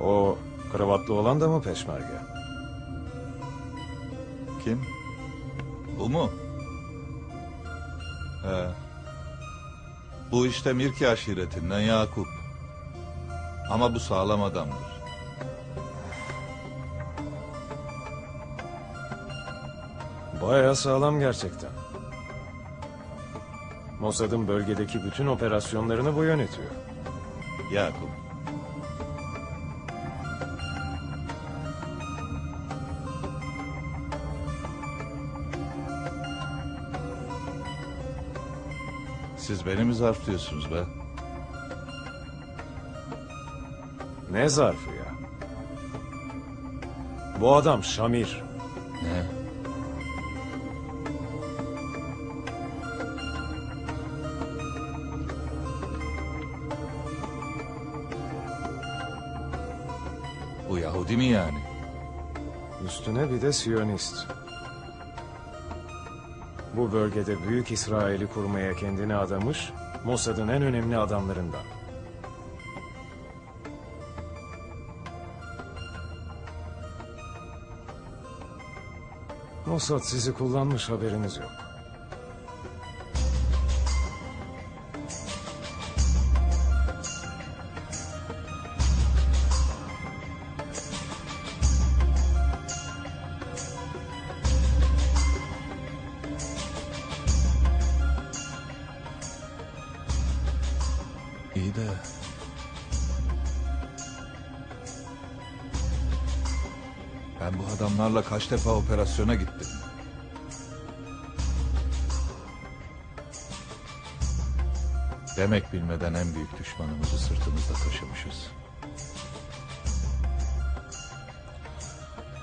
O kravatlı olan da mı peşmerge? Kim? Bu mu? He. Bu işte Mirki aşiretinden Yakup. Ama bu sağlam adamdır. Bayağı sağlam gerçekten. Mossad'ın bölgedeki bütün operasyonlarını bu yönetiyor. Yakup. Siz beni mi zarflıyorsunuz be? Ne zarfı ya? Bu adam Şamir. Ne? Bu Yahudi mi yani? Üstüne bir de Siyonist. Bu bölgede Büyük İsrail'i kurmaya kendini adamış, Mossad'ın en önemli adamlarından. Mossad sizi kullanmış haberiniz yok. Ben bu adamlarla kaç defa operasyona gittim. Demek bilmeden en büyük düşmanımızı sırtımızda taşımışız.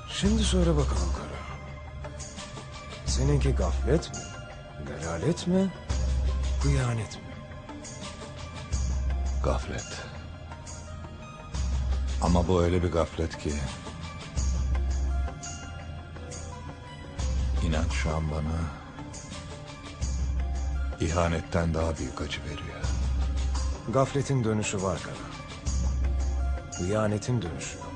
Şimdi söyle bakalım Kara. Seninki gaflet mi? Delalet mi? Hıyanet mi? Gaflet. Ama bu öyle bir gaflet ki... İnan şu an bana... ihanetten daha büyük acı veriyor. Gafletin dönüşü var Kara. Hıyanetin dönüşü yok.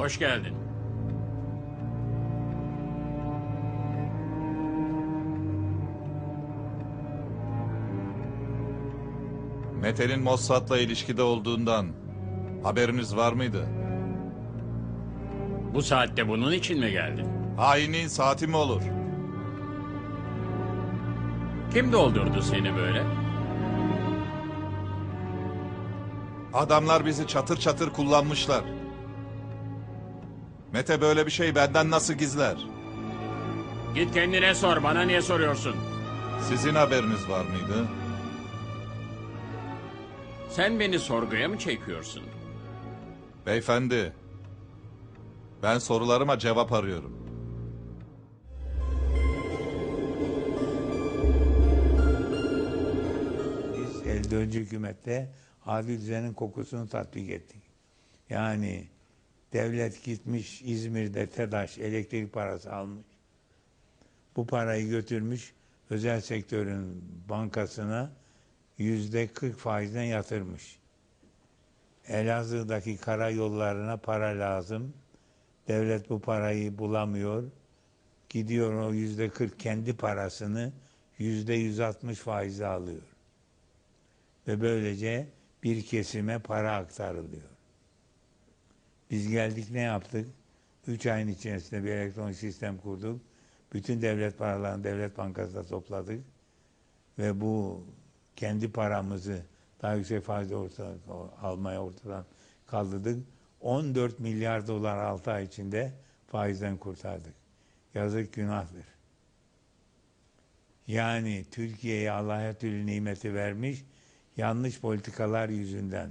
Hoş geldin. Mete'nin Mossad'la ilişkide olduğundan haberiniz var mıydı? Bu saatte bunun için mi geldin? Hainin saati mi olur? Kim doldurdu seni böyle? Adamlar bizi çatır çatır kullanmışlar. Mete böyle bir şey benden nasıl gizler? Git kendine sor, bana niye soruyorsun? Sizin haberiniz var mıydı? Sen beni sorguya mı çekiyorsun? Beyefendi, ben sorularıma cevap arıyorum. Biz elde önce hükümette adil düzenin kokusunu tatbik ettik. Yani devlet gitmiş İzmir'de TEDAŞ elektrik parası almış. Bu parayı götürmüş özel sektörün bankasına yüzde 40 faizden yatırmış. Elazığ'daki karayollarına para lazım. Devlet bu parayı bulamıyor. Gidiyor o yüzde 40 kendi parasını yüzde 160 faize alıyor ve böylece bir kesime para aktarılıyor. Biz geldik ne yaptık? Üç ayın içerisinde bir elektronik sistem kurduk. Bütün devlet paralarını devlet bankasına topladık. Ve bu kendi paramızı daha yüksek faizle ortadan, almaya ortadan kaldırdık. 14 milyar dolar 6 ay içinde faizden kurtardık. Yazık günahtır. Yani Türkiye'ye Allah her türlü nimeti vermiş, yanlış politikalar yüzünden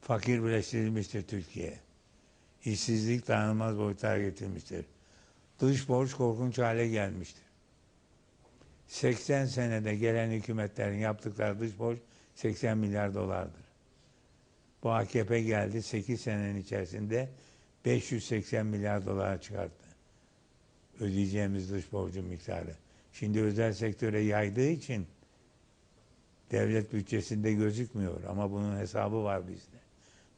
fakirleştirilmiştir Türkiye. İşsizlik dayanılmaz boyutlara getirmiştir. Dış borç korkunç hale gelmiştir. 80 senede gelen hükümetlerin yaptıkları dış borç 80 milyar dolardır. Bu AKP geldi 8 senenin içerisinde 580 milyar dolara çıkarttı. Ödeyeceğimiz dış borcun miktarı. Şimdi özel sektöre yaydığı için devlet bütçesinde gözükmüyor ama bunun hesabı var bizde.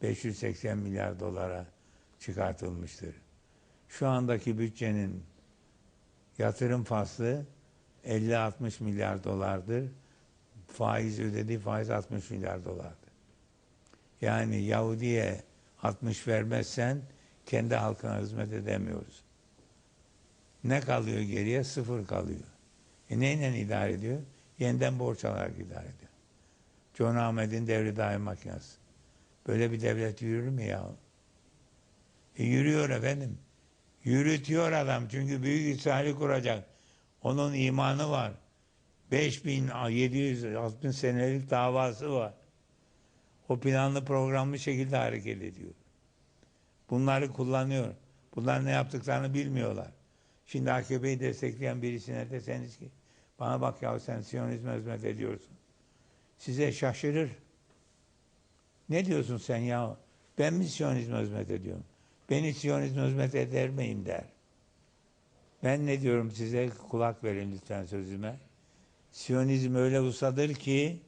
580 milyar dolara çıkartılmıştır. Şu andaki bütçenin yatırım faslı 50-60 milyar dolardır. Faiz ödediği faiz 60 milyar dolardır. Yani Yahudi'ye 60 vermezsen kendi halkına hizmet edemiyoruz. Ne kalıyor geriye? Sıfır kalıyor. E neyle idare ediyor? Yeniden borç alarak idare ediyor. John Ahmet'in devri daim makinesi. Böyle bir devlet yürür mü ya? E yürüyor efendim. Yürütüyor adam çünkü büyük İsrail'i kuracak. Onun imanı var. 5760 senelik davası var. O planlı programlı şekilde hareket ediyor. Bunları kullanıyor. Bunlar ne yaptıklarını bilmiyorlar. Şimdi AKP'yi destekleyen birisine deseniz ki bana bak ya sen Siyonizme hizmet ediyorsun. Size şaşırır. Ne diyorsun sen ya? Ben mi Siyonizme hizmet ediyorum? Ben hiç Siyonizme hizmet eder miyim der. Ben ne diyorum size kulak verin lütfen sözüme. Siyonizm öyle usadır ki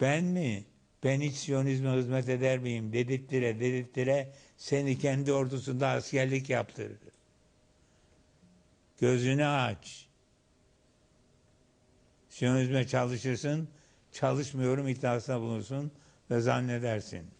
ben mi? Ben hiç Siyonizme hizmet eder miyim? Dedirttire dedirttire seni kendi ordusunda askerlik yaptırır. Gözünü aç. Siyonizme çalışırsın, çalışmıyorum iddiasına bulunsun ve zannedersin.